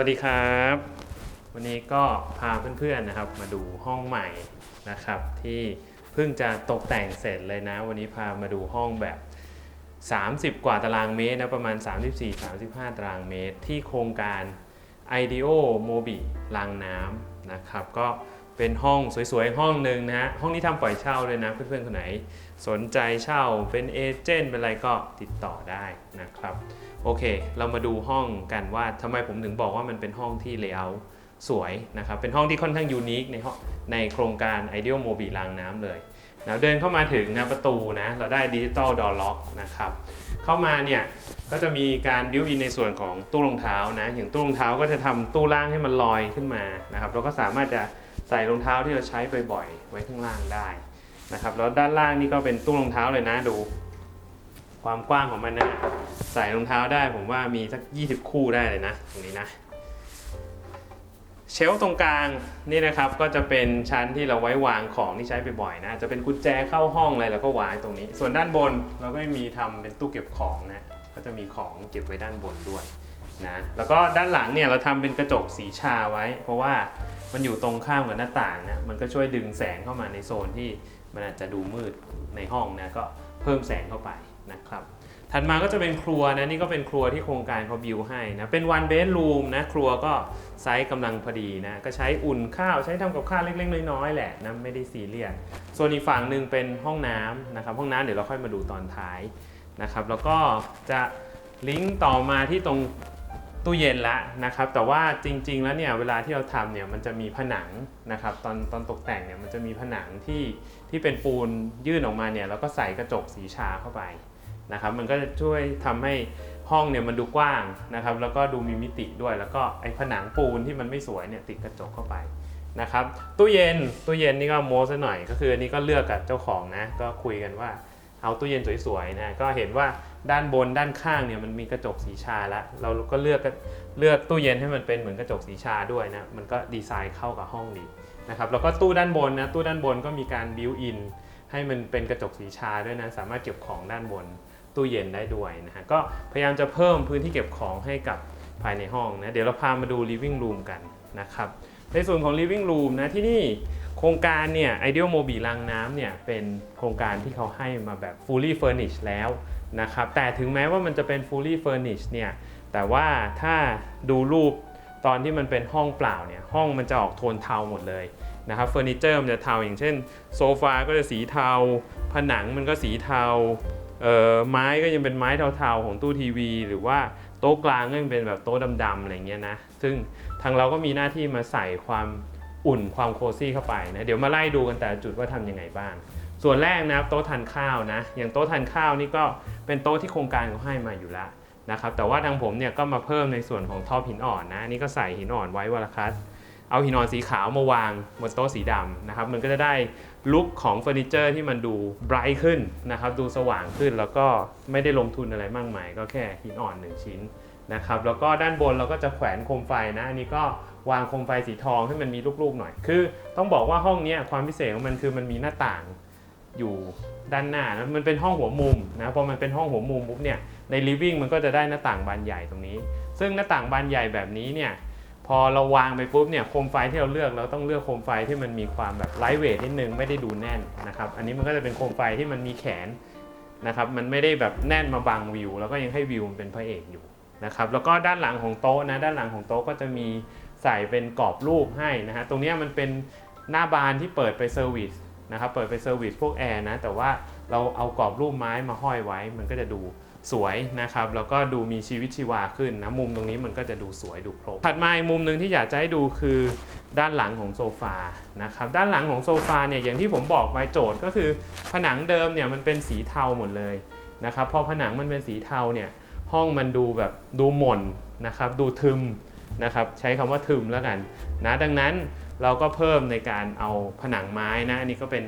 วัสดีครับ วันนี้ก็พาเพื่อนๆนะครับ มาดูห้องใหม่นะครับ ที่เพิ่งจะตกแต่งเสร็จเลยนะ วันนี้พามาดูห้องแบบ 30 กว่าตารางเมตรนะประมาณ 34-35 ตารางเมตร ที่โครงการ IDEO Mobi รางน้ำนะครับ ก็เป็นห้องสวยๆห้องหนึ่งนะฮะห้องนี้ทำปล่อยเช่าเลยนะ เพื่อนๆคนไหนสนใจเช่าเป็นเอเจนต์เป็นอะไรก็ติดต่อได้นะครับ โอเค เรามาดูห้องกันว่าทำไมผมถึงบอกว่ามันเป็นห้องที่เลเยอร์สวยนะครับ เป็นห้องที่ค่อนข้างยูนิคในห้องในโครงการ Ideal m o b i รางน้ำเลยนะเดินเข้ามาถึงนะประตูนะเราได้ดิจิตอลดอล็อกนะครับ เข้ามาเนี่ยก็จะมีการบิวอินในส่วนของตู้รองเท้านะอย่างตู้รองเท้าก็จะทำตู้ล่างให้มันลอยขึ้นมานะครับเราก็สามารถจะใส่รองเท้าที่เราใช้บ่อยๆไว้ข้างล่างได้นะครับแล้วด้านล่างนี่ก็เป็นตู้รองเท้าเลยนะดู ความกว้างของมันนะใส่รองเท้าได้ผมว่ามีสัก 20 คู่ได้เลยนะ ตรงนี้นะ เชลตรงกลางนี่นะครับก็จะเป็นชั้นที่เราไว้วางของที่ใช้บ่อยๆนะ จะเป็นกุญแจเข้าห้องอะไรเราก็วางตรงนี้ ส่วนด้านบนเราก็มีทำเป็นตู้เก็บของนะ ก็จะมีของเก็บไว้ด้านบนด้วยนะแล้วก็ด้านหลังเนี่ยเราทำเป็นกระจกสีชาไว้ เพราะว่ามันอยู่ตรงข้ามกับหน้าต่างนะมันก็ช่วยดึงแสงเข้ามาในโซนที่มันอาจจะดูมืดในห้องนะก็เพิ่มแสงเข้าไป นะครับถัดมาก็จะเป็นครัวนะนี่ก็เป็นครัวที่โครงการเขาบิวให้นะเป็นวันเบดรูมนะครัวก็ไซส์กำลังพอดีนะก็ใช้อุ่นข้าวใช้ทำกับข้าวเล็กๆ น้อยๆแหละนะไม่ได้ซีเรียสส่วนอีกฝั่งหนึ่งเป็นห้องน้ำนะครับห้องน้ำเดี๋ยวเราค่อยมาดูตอนท้ายนะครับแล้วก็จะลิงก์ต่อมาที่ตรงตู้เย็นละนะครับแต่ว่าจริง ๆ แล้วเนี่ยเวลาที่เราทำเนี่ยมันจะมีผนังนะครับตอนตอนตกแต่งเนี่ยมันจะมีผนังที่ที่เป็นปูนยื่นออกมาเนี่ยแล้วก็ใส่กระจกสีชาเข้าไป นะครับมันก็จะช่วยทำให้ห้องเนี่ยมันดูกว้างนะครับแล้วก็ดูมีมิติด้วย แล้วก็ไอ้ผนังปูนที่มันไม่สวยเนี่ยติดกระจกเข้าไปนะครับตู้เย็นตู้เย็นนี่ก็โม้ซะหน่อย ก็คืออันนี้ก็เลือกกับเจ้าของนะก็คุยกันว่าเอาตู้เย็นสวยๆนะก็เห็นว่าด้านบนด้านข้างเนี่ยมันมีกระจกสีชาแล้วเราก็เลือกเลือกตู้เย็นให้มันเป็นเหมือนกระจกสีชาด้วยนะมันก็ดีไซน์เข้ากับห้องดีนะครับแล้วก็ตู้ด้านบนนะตู้ด้านบนก็มีการบิวอินให้มันเป็นกระจกสีชาด้วยนะสามารถเก็บของด้านบน ตู้เย็นได้ด้วยนะฮะก็พยายามจะเพิ่มพื้นที่เก็บของให้กับภายในห้องนะเดี๋ยวเราพามาดู living room กันนะครับในส่วนของ living room นะที่นี่โครงการเนี่ย Ideal m o b i รางน้ำเนี่ยเป็นโครงการที่เขาให้มาแบบ fully furnished แล้วนะครับแต่ถึงแม้ว่ามันจะเป็น fully furnished เนี่ยแต่ว่าถ้าดูรูปตอนที่มันเป็นห้องเปล่าเนี่ยห้องมันจะออกโทนเทาหมดเลยนะครับเฟอร์นิเจอร์มันจะเทาอย่างเช่นโซฟาก็จะสีเทา ผนังมันก็สีเทา ไม้ก็ยังเป็นไม้เทาๆของตู้ทีวี หรือว่าโต๊ะกลางก็ยังเป็นแบบโต๊ะดำๆอะไรเงี้ยนะ ซึ่งทางเราก็มีหน้าที่มาใส่ความอุ่นความโคซี่เข้าไปนะ เดี๋ยวมาไล่ดูกันแต่จุดว่าทำยังไงบ้าง ส่วนแรกนะครับโต๊ะทานข้าวนะ อย่างโต๊ะทานข้าวนี่ก็เป็นโต๊ะที่โครงการเขาให้มาอยู่แล้วนะครับ แต่ว่าทางผมเนี่ยก็มาเพิ่มในส่วนของท็อปหินอ่อนนะ นี่ก็ใส่หินอ่อนไว้วลคัสเอาหินอ่อนสีขาวมาวางบนโต๊ะสีดำนะครับ มันก็จะได้ ลุคของเฟอร์นิเจอร์ที่มันดูไบรท์ขึ้นนะครับดูสว่างขึ้นแล้วก็ไม่ได้ลงทุนอะไรมากมาย ก็แค่หินอ่อน 1 ชิ้นนะครับแล้วก็ด้านบนเราก็จะแขวนโคมไฟนะอันนี้ก็วางโคมไฟสีทองให้มันมีลูกๆหน่อย คือ ต้องบอกว่าห้องนี้ความพิเศษของมันคือมันมีหน้าต่างอยู่ด้านหน้านะมันเป็นห้องหัวมุมนะพอมันเป็นห้องหัวมุมปุ๊บเนี่ยในลิฟวิ่งมันก็จะได้หน้าต่างบานใหญ่ตรงนี้ ซึ่งหน้าต่างบานใหญ่แบบนี้เนี่ย พอเราวางไปปุ๊บเนี่ยโคมไฟที่เราเลือกเราต้องเลือกโคมไฟที่มันมีความแบบไลท์เวทนิดนึงไม่ได้ดูแน่นนะครับอันนี้มันก็จะเป็นโคมไฟที่มันมีแขนนะครับมันไม่ได้แบบแน่นมาบังวิว แล้วก็ยังให้วิวมันเป็นพระเอกอยู่นะครับแล้วก็ด้านหลังของโต๊ะนะด้านหลังของโต๊ะก็จะมีใส่เป็นกรอบรูปให้นะฮะตรงนี้มันเป็นหน้าบานที่เปิดไปเซอร์วิสนะครับเปิดไปเซอร์วิสพวกแอร์นะแต่ว่าเราเอากรอบรูปไม้มาห้อยไว้มันก็จะดู สวยนะครับแล้วก็ดูมีชีวิตชีวาขึ้นนะมุมตรงนี้มันก็จะดูสวยดูโปร่งถัดมาอีกมุมหนึ่งที่อยากจะให้ดูคือด้านหลังของโซฟานะครับด้านหลังของโซฟาเนี่ยอย่างที่ผมบอกไว้โจทย์ก็คือ ผนังเดิมเนี่ยมันเป็นสีเทาหมดเลยนะครับพอผนังมันเป็นสีเทาเนี่ยห้องมันดูแบบดูหม่นนะครับดูทึมนะครับใช้คำว่าทึมแล้วกันนะดังนั้นเราก็เพิ่มในการเอาผนังไม้นะอันนี้ก็เป็น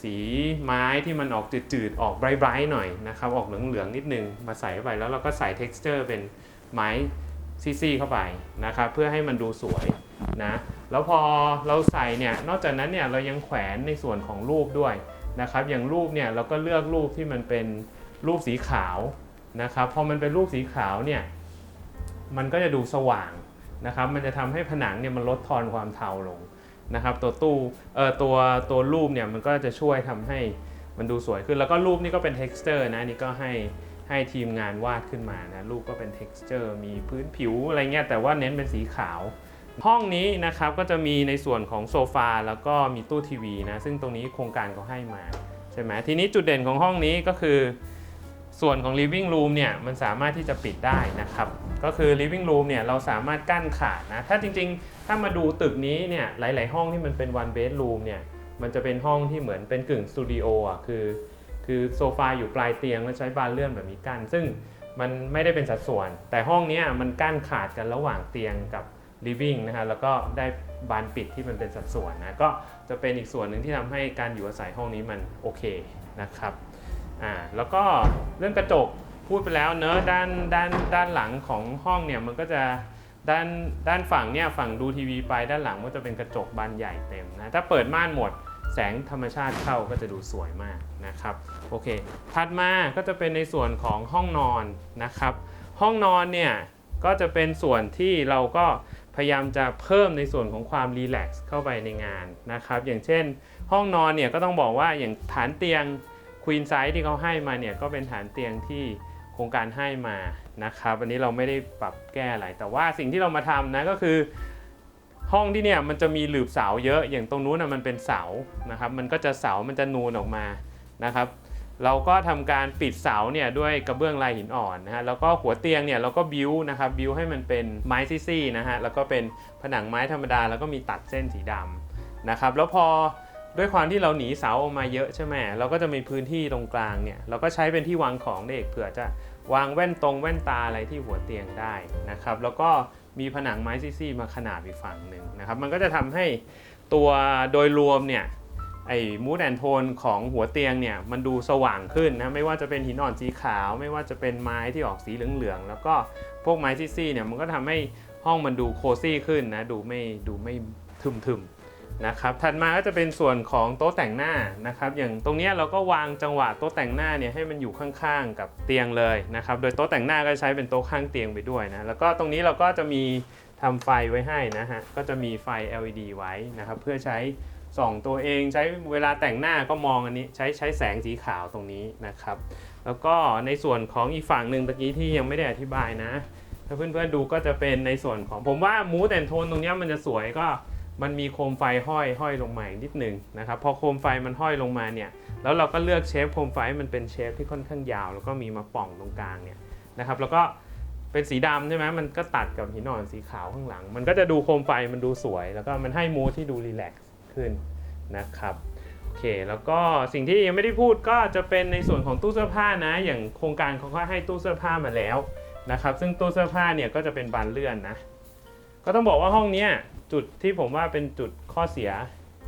สีไม้ที่มันออกจืดๆ ออกไบรท์ๆหน่อยนะครับ ออกเหลืองๆนิดนึงมาใส่ไปแล้วเราก็ใส่ texture เป็นไม้ซี่ๆเข้าไปนะครับ เพื่อให้มันดูสวยนะ แล้วพอเราใส่เนี่ย นอกจากนั้นเนี่ยเรายังแขวนในส่วนของรูปด้วยนะครับ อย่างรูปเนี่ยเราก็เลือกรูปที่มันเป็นรูปสีขาวนะครับ พอมันเป็นรูปสีขาวเนี่ย มันก็จะดูสว่างนะครับ มันจะทำให้ผนังเนี่ยมันลดทอนความเทาลง นะครับตัวตู้เอ่อตัวตัวรูปเนี่ยมันก็จะช่วยทำให้มันดูสวยขึ้น แล้วก็รูปนี่ก็เป็น texture นะนี่ก็ให้ให้ทีมงานวาดขึ้นมานะรูปก็เป็น texture มีพื้นผิวอะไรเงี้ยแต่ว่าเน้นเป็นสีขาว ห้องนี้นะครับก็จะมีในส่วนของโซฟาแล้วก็มีตู้ทีวีนะซึ่งตรงนี้โครงการเขาให้มาใช่ไหมทีนี้จุดเด่นของห้องนี้ก็คือ ส่วนของ living room เนี่ยมันสามารถที่จะปิดได้นะครับ ก็คือ living room เนี่ยเราสามารถกั้นขาดนะ ถ้าจริงๆ ถ้ามาดูตึกนี้เนี่ยหลาย ๆ ห้องที่มันเป็น one bedroom เนี่ยมันจะเป็นห้องที่เหมือนเป็นกึ่งสตูดิโออะคือคือโซฟาอยู่ปลายเตียงแล้วใช้บานเลื่อนแบบนี้กั้นซึ่งมันไม่ได้เป็นสัดส่วน แต่ห้องนี้มันกั้นขาดกันระหว่างเตียงกับ living นะฮะแล้วก็ได้บานปิดที่มันเป็นสัดส่วนนะก็จะเป็นอีกส่วนหนึ่งที่ทำให้การอยู่อาศัยห้องนี้มันโอเคนะครับอ่าแล้วก็เรื่องกระจก พูดไปแล้วเนอะด้านด้านด้านหลังของห้องเนี่ยมันก็จะด้านด้านฝั่งเนี่ยฝั่งดูทีวีไปด้านหลังก็จะเป็นกระจกบานใหญ่เต็มนะถ้าเปิดม่านหมดแสงธรรมชาติเข้าก็จะดูสวยมากนะครับโอเคถัดมาก็จะเป็นในส่วนของห้องนอนนะครับ ห้องนอนเนี่ยก็จะเป็นส่วนที่เราก็พยายามจะเพิ่มในส่วนของความรีแลกซ์เข้าไปในงานนะครับ อย่างเช่น ห้องนอนเนี่ยก็ต้องบอกว่าอย่างฐานเตียงควีนไซส์ที่เขาให้มาเนี่ยก็เป็นฐานเตียงที่ โครงการให้มานะครับอันนี้เราไม่ได้ปรับแก้อะไร แต่ว่าสิ่งที่เรามาทำนะก็คือ ห้องที่เนี่ยมันจะมีหลืบเสาเยอะอย่างตรงนู้นนะมันเป็นเสานะครับ มันก็จะเสามันจะนูนออกมานะครับ เราก็ทำการปิดเสาเนี่ยด้วยกระเบื้องลายหินอ่อนนะฮะแล้วก็หัวเตียงเนี่ยเราก็บิวนะครับบิวให้มันเป็นไม้ซี่ๆนะฮะแล้วก็เป็นผนังไม้ธรรมดา แล้วก็มีตัดเส้นสีดำนะครับ แล้วพอ ด้วยความที่เราหนีเสาออกมาเยอะใช่ไหมเราก็จะมีพื้นที่ตรงกลางเนี่ย เราก็ใช้เป็นที่วางของเด็กเผื่อจะวางแว่นตรงแว่นตาอะไรที่หัวเตียงได้นะครับ แล้วก็มีผนังไม้ซี่ๆมาขนาบอีกฝั่งหนึ่งนะครับ มันก็จะทำให้ตัวโดยรวมเนี่ยไอ้มูดแอนโทนของหัวเตียงเนี่ยมันดูสว่างขึ้นนะไม่ว่าจะเป็นหินอ่อนสีขาว ไม่ว่าจะเป็นไม้ที่ออกสีเหลืองๆแล้วก็พวกไม้ซี่ๆเนี่ยมันก็ทำให้ห้องมันดูโคซี่ขึ้นนะดูไม่ดูไม่ทึมๆ นะครับถัดมาก็จะเป็นส่วนของโต๊ะแต่งหน้านะครับ อย่างตรงนี้เราก็วางจังหวะโต๊ะแต่งหน้าเนี่ยให้มันอยู่ข้างๆ กับเตียงเลยนะครับโดยโต๊ะแต่งหน้าก็ใช้เป็นโต๊ะข้างเตียงไปด้วยนะแล้วก็ตรงนี้เราก็จะมีทำไฟไว้ให้นะฮะก็จะมีไฟ LED ไว้นะครับเพื่อใช้ส่องตัวเองใช้เวลาแต่งหน้าก็มองอันนี้ใช้ใช้แสงสีขาวตรงนี้นะครับ แล้วก็ในส่วนของอีกฝั่งหนึ่งตะกี้ที่ยังไม่ได้อธิบายนะ ถ้าเพื่อนๆดูก็จะเป็นในส่วนของผมว่ามูดแอนโทนตรงนี้มันจะสวยก็ มันมีโคมไฟห้อยห้อยลงมาอีกนิดนึงนะครับพอโคมไฟมันห้อยลงมาเนี่ยแล้วเราก็เลือกเชฟโคมไฟมันเป็นเชฟที่ค่อนข้างยาว แล้วก็มีมาป่องตรงกลางเนี่ยนะครับแล้วก็เป็นสีดำใช่ไหมมันก็ตัดกับหินอ่อนสีขาวข้างหลัง มันก็จะดูโคมไฟมันดูสวย แล้วก็มันให้มูทที่ดูรีแลกซ์ขึ้นนะครับโอเคแล้วก็สิ่งที่ยังไม่ได้พูดก็จะเป็นในส่วนของตู้เสื้อผ้านะ อย่างโครงการเขาก็ให้ตู้เสื้อผ้ามาแล้วนะครับซึ่งตู้เสื้อผ้าเนี่ยก็จะเป็นบานเลื่อนนะก็ต้องบอกว่าห้องเนี้ย จุดที่ผมว่าเป็นจุดข้อเสีย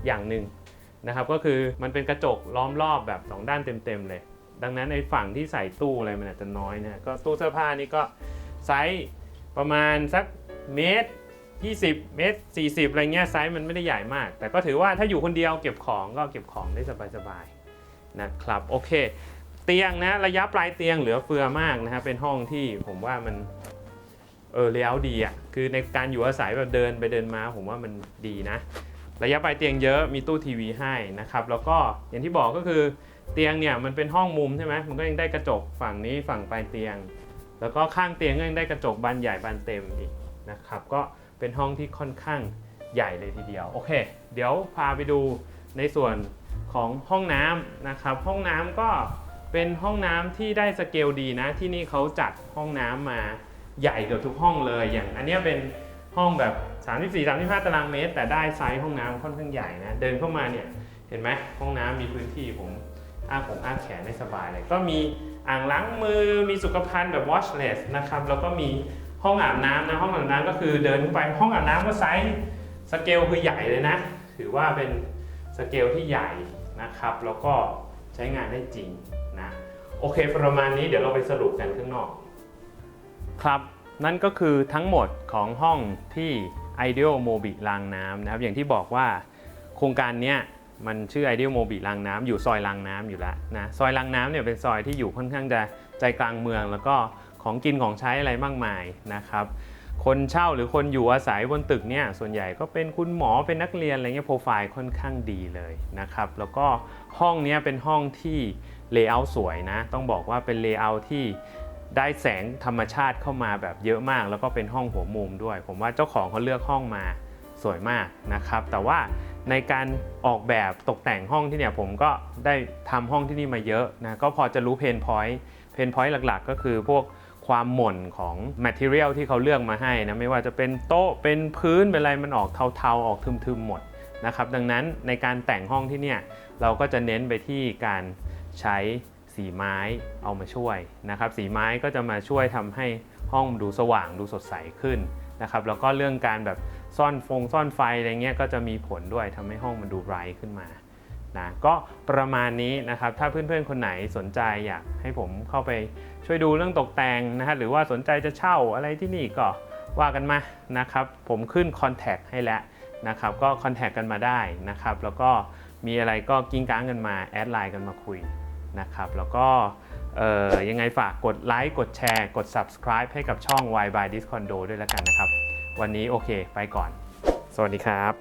อย่างหนึ่งนะครับก็คือมันเป็นกระจกล้อมรอบแบบสองด้านเต็มๆเลย ดังนั้นในฝั่งที่ใส่ตู้อะไรมันอาจจะน้อยนะก็ตู้เสื้อผ้านี่ก็ไซส์ประมาณสักเมตร 20 เมตร 40 อะไรเงี้ยไซส์มันไม่ได้ใหญ่มาก แต่ก็ถือว่าถ้าอยู่คนเดียวเก็บของก็เก็บของได้สบายๆนะครับโอเค เตียงนะระยะปลายเตียงเหลือเฟือมากนะครับเป็นห้องที่ผมว่ามัน เออเลเยอร์ดีอะคือในการอยู่อาศัยแบบเดินไปเดินมาผมว่ามันดีนะ ระยะปลายเตียงเยอะมีตู้ทีวีให้นะครับ แล้วก็อย่างที่บอกก็คือเตียงเนี่ยมันเป็นห้องมุมใช่ไหมมันก็ยังได้กระจกฝั่งนี้ฝั่งปลายเตียง แล้วก็ข้างเตียงก็ยังได้กระจกบานใหญ่บานเต็มอีกนะครับก็เป็นห้องที่ค่อนข้างใหญ่เลยทีเดียวโอเค เดี๋ยวพาไปดูในส่วนของห้องน้ำนะครับ ห้องน้ำก็เป็นห้องน้ำที่ได้สเกลดีนะ ที่นี่เขาจัดห้องน้ำมา ใหญ่เกือบทุกห้องเลย อย่างอันนี้เป็นห้องแบบ 34 35 ตารางเมตร แต่ได้ไซส์ห้องน้ำค่อนข้างใหญ่นะ เดินเข้ามาเนี่ยเห็นไหมห้องน้ำมีพื้นที่ผมอ้าผมอ้าแขนได้สบายเลย ก็มีอ่างล้างมือมีสุขภัณฑ์แบบ washless นะครับ แล้วก็มีห้องอาบน้ำนะห้องอาบน้ำก็คือเดินเข้าไปห้องอาบน้ำก็ไซส์สเกลคือใหญ่เลยนะ ถือว่าเป็นสเกลที่ใหญ่นะครับ แล้วก็ใช้งานได้จริงนะ โอเคประมาณนี้เดี๋ยวเราไปสรุปกันข้างนอก ครับ นั่นก็คือทั้งหมดของห้องที่ Ideal Mobi รางน้ำนะครับ อย่างที่บอกว่าโครงการนี้มันชื่อ Ideal Mobi รางน้ำอยู่ซอยรางน้ำอยู่แล้วนะซอยรางน้ำเนี่ยเป็นซอยที่อยู่ค่อนข้างจะใจกลางเมือง แล้วก็ของกินของใช้อะไรมากมายนะครับคนเช่าหรือคนอยู่อาศัยบนตึกเนี่ยส่วนใหญ่ก็เป็นคุณหมอเป็นนักเรียนอะไรเงี้ยโปรไฟล์ค่อนข้างดีเลยนะครับแล้วก็ห้องนี้เป็นห้องที่เลเยอร์สวยนะ ต้องบอกว่าเป็นเลเยอร์ที่ ได้แสงธรรมชาติเข้ามาแบบเยอะมาก แล้วก็เป็นห้องหัวมุมด้วย ผมว่าเจ้าของเขาเลือกห้องมาสวยมากนะครับ แต่ว่าในการออกแบบตกแต่งห้องที่เนี่ยผมก็ได้ทำห้องที่นี่มาเยอะนะก็พอจะรู้เพนพอยต์เพนพอยต์หลักๆ ก็คือพวกความหม่นของ Material ที่เขาเลือกมาให้นะไม่ว่าจะเป็นโต๊ะเป็นพื้นเป็นอะไรมันออกเทาๆออกทึมๆหมดนะครับดังนั้นในการแต่งห้องที่เนี่ยเราก็จะเน้นไปที่การใช้ สีไม้เอามาช่วยนะครับ สีไม้ก็จะมาช่วยทำให้ห้องดูสว่างดูสดใสขึ้นนะครับ แล้วก็เรื่องการแบบซ่อนฟงซ่อนไฟอะไรเงี้ยก็จะมีผลด้วยทำให้ห้องมันดูไบรท์ขึ้นมานะก็ประมาณนี้นะครับ ถ้าเพื่อนๆคนไหนสนใจอยากให้ผมเข้าไปช่วยดูเรื่องตกแต่งนะฮะหรือว่าสนใจจะเช่าอะไรที่นี่ก็ว่ากันมานะครับ ผมขึ้นคอนแทคให้แล้วนะครับ ก็คอนแทคกันมาได้นะครับ แล้วก็มีอะไรก็กิ้งก้างกันมาแอดไลน์กันมาคุย นะครับแล้วก็ยังไงฝากกดไลค์กดแชร์กด subscribe ให้กับช่อง Y by Discondo ด้วยแล้วกันนะครับ วันนี้โอเค ไปก่อน สวัสดีครับ